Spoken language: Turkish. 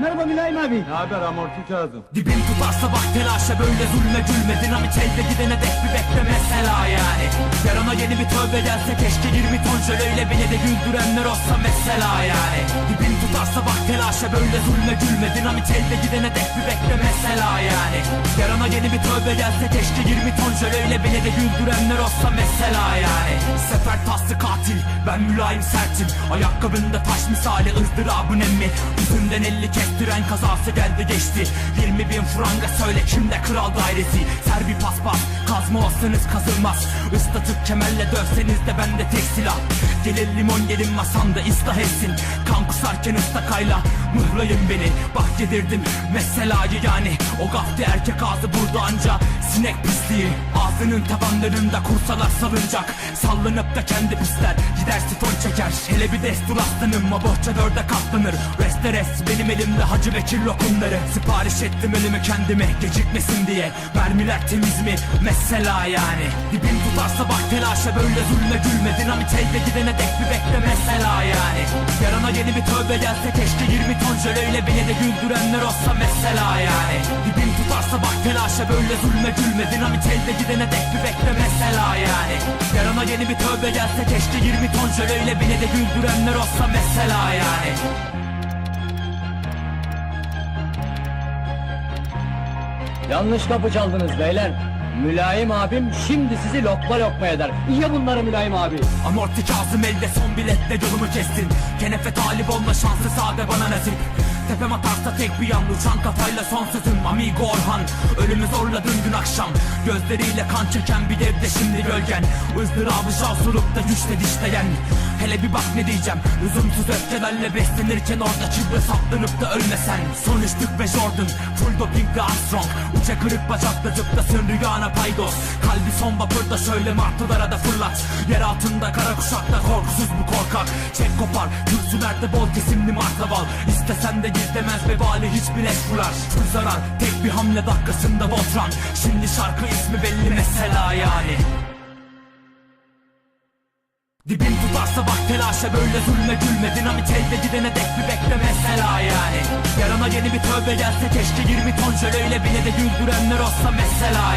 Merhaba Mülayim abi. Ne haber amorti Kazım? Dibin tutarsa bak telaşa böyle zulme gülme Dinamit elde gidene dek bir bekle mesela yani. Yarına yeni bir tövbe gelse keşke 20 ton jöleyle beni de güldürenler olsa mesela yani. Dibin tutarsa bak telaşa böyle zulme gülme Dinamit elde gidene dek bir bekle mesela yani. Yarına yeni bir tövbe gelse keşke 20 ton jöleyle beni de güldürenler olsa mesela yani Sefer taslı katil. Ben mülayim sertim. Ayakkabında taş misali ızdırabın emmi. Yüzünden elli kestiren kazası geldi geçti. 20 bin franga söyle kimde kral dairesi? Ser bir paspas kazma olsanız kazılmaz. Islatıp kemerle dövseniz de bende tek silah. Gelin limon gelin masamda ıslah etsin. Kan kusarken ıstakayla mıhlayın beni. Bak yedirdim meselayı yani. O gafti erkek ağzı burada anca Sinek pisliği. Ağzının tabanlarında kursalar salınacak Sallanıp da kendi pisler gider sifon çeker. Hele bir destur aslanım ma bohça dörde katlanır. Reste rest benim elimde Hacı Bekir lokumları. Sipariş ettim ölümü kendime gecikmesin diye. Mermiler temiz mi? Mesela yani. Dibin tutarsa bak telaşa böyle zulme gülme. Dinamit elde gidene dek bir bekle mesela yani. Yarına yeni bir tövbe gelse keşke 20 ton jöleyle beni de güldürenler olsa mesela yani. Dibin tutarsa bak telaşa böyle zulme gülme. Dinamit elde gidene dek bir bekle mesela Yarına yeni bir tövbe gelse keşke 20 ton jöleyle beni de güldürenler olsa mesela yani Yanlış kapı çaldınız beyler. Mülayim abim şimdi sizi lokma lokma eder. İyi bunları Mülayim abi. Amorti Kazım elde son biletle yolumu kestin. Kenefe talip olma şansı sade bana nasip. Tepem atarsa tek bir yan uçan kafayla son sözüm. Amigo Orhan Ölümü zorladın dün akşam. Gözleriyle kan çeken bir devde şimdi gölgen. Izdırabı şavsurup da güçle dişleyen Hele bir bak ne diyeceğim Lüzumsuz öfkelerle beslenirken orada çibre saplanıp da ölmesen. Son üçlük ve Jordan Full dopingle Armstrong. Uça kırık bacakla zıplasın rüyana paydos. Kalbi son vapurda şöyle martılara da fırlat. Yer altında kara kuşakta korkusuz bu korkak. Çek kopar kürsülerde bol kesimli martaval. İstesen de gizlemez vebali hiçbir eş vurar Full zarar tek bir hamle dakikasında Voltran Şimdi şarkı ismi belli mesela yani. Dibin tutarsa bak telaşa böyle zulme gülme. Dinamit elde gidene dek bir bekle mesela yani. Yarına yeni bir tövbe gelse keşke 20 ton jöleyle beni de güldürenler olsa mesela